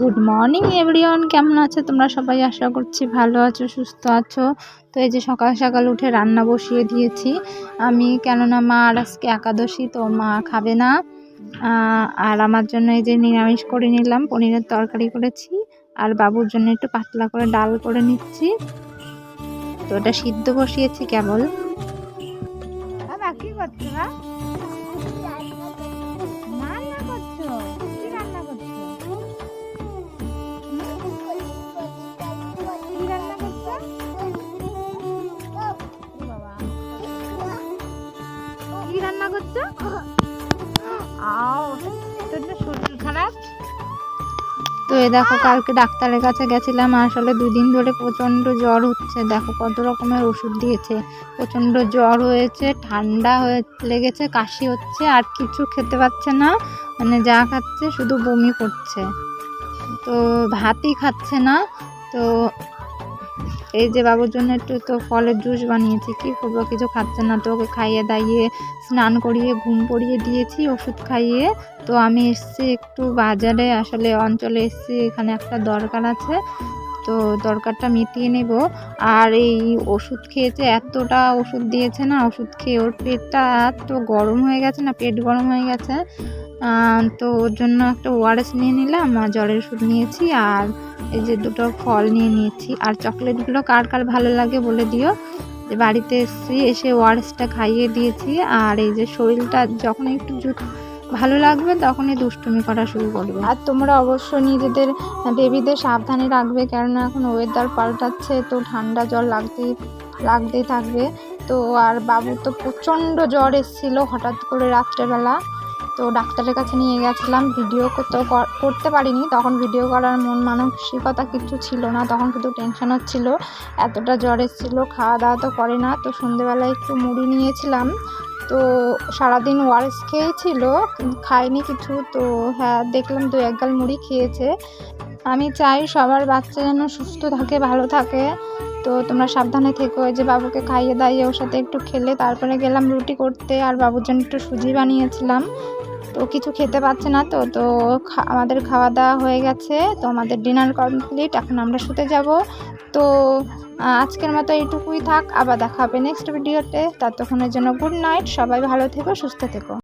Good morning everyone কেমন আছো? তোমরা সবাই আশা করছি ভালো আছো, সুস্থ আছো। তো এই যে সকাল সকাল উঠে রান্না বসিয়ে দিয়েছি। আমি, কেননা মা আর আজকে একাদশী, তো মা খাবে না। আর আমার জন্য এই যে নিরামিষ করে নিলাম, পনিরের তরকারি করেছি। আর বাবুর জন্য একটু পাতলা করে ডাল করে নিচ্ছি। তো ওটা সিদ্ধ বসিয়েছি, কেবল। কি করছ করছ? আও, তোর শরীর খারাপ? তো এ দেখো, কালকে ডাক্তারের কাছে গেছিলাম আসলে দুদিন ধরে প্রচণ্ড জ্বর হচ্ছে। দেখো কত রকমের ওষুধ দিয়েছে। প্রচণ্ড জ্বর হয়েছে, ঠান্ডা হয়ে, লেগেছে, কাশি হচ্ছে, আর কিছু খেতে পাচ্ছে না। মানে যা খাচ্ছে, শুধু বমি করছে। তো ভাতই খাচ্ছে না। তো এই যে বাবুর জন্য একটু তো ফলের জুস বানিয়েছি, কি করব? কিছু খাচ্ছে না তো ওকে খাইয়ে দাইয়ে স্নান করিয়ে, ঘুম পড়িয়ে দিয়েছি, ওষুধ খাইয়ে। তো আমি এসছি একটু বাজারে, আসলে অঞ্চলে এসছি, এখানে একটা দরকার আছে। তো দরকারটা মিটিয়ে নেব। আর এই ওষুধ খেয়েছে, এতটা ওষুধ দিয়েছে না, ওষুধ খেয়ে ওর পেটটা এত গরম হয়ে গেছে না, পেট গরম হয়ে গেছে। তো ওর জন্য একটা ওআরএস নিয়ে নিলাম, আর জ্বরের ওষুধ নিয়েছি, আর এই যে দুটো ফল নিয়ে নিয়েছি। আর চকলেটগুলো কার কার ভালো লাগে বলে দিও। যে বাড়িতে এসেছি, এসে ওআরএসটা খাইয়ে দিয়েছি, আর এই যে শরীরটা যখন একটু ভালো লাগবে, তখনই দুষ্টুমি করা শুরু করবে। আর তোমরা অবশ্যই নিজেদের বেবিদের সাবধানে রাখবে, কেননা এখন ওয়েদার পাল্টাচ্ছে, তো ঠান্ডা জল লাগতেই লাগতেই থাকবে। তো আর বাবু তো প্রচণ্ড জ্বর এসেছিল হঠাৎ করে রাত্রেবেলা। তো ডাক্তারের কাছে নিয়ে গেছিলাম ভিডিও করতে করতে পারিনি। তখন ভিডিও করার মন মানসিকতা কিছু ছিল না, তখন শুধু টেনশন হচ্ছিল এতটা জ্বর এসেছিল খাওয়া দাওয়া তো করে না। তো সন্ধেবেলায় একটু মুড়ি নিয়েছিলাম। তো সারাদিন ওয়ারেস খেয়েছিল, খায়নি কিছু, তো হ্যাঁ দেখলাম দু এক গাল মুড়ি খেয়েছে। আমি চাই সবার বাচ্চা যেন সুস্থ থাকে, ভালো থাকে। তো তোমরা সাবধানে থেকো যে বাবুকে খাইয়ে দাইয়ে ওর সাথে একটু খেলে, তারপরে গেলাম রুটি করতে, আর বাবুর জন্য একটু সুজি বানিয়েছিলাম। তো কিছু খেতে পাচ্ছে না তো তো আমাদের খাওয়া দাওয়া হয়ে গেছে। তো আমাদের ডিনার কমপ্লিট, এখন আমরা শুতে যাব। তো আজকের মতো এইটুকুই থাক, আবার দেখা হবে নেক্সট ভিডিওতে। ততক্ষণের জন্য গুড নাইট, সবাই ভালো থেকো, সুস্থ থেকো।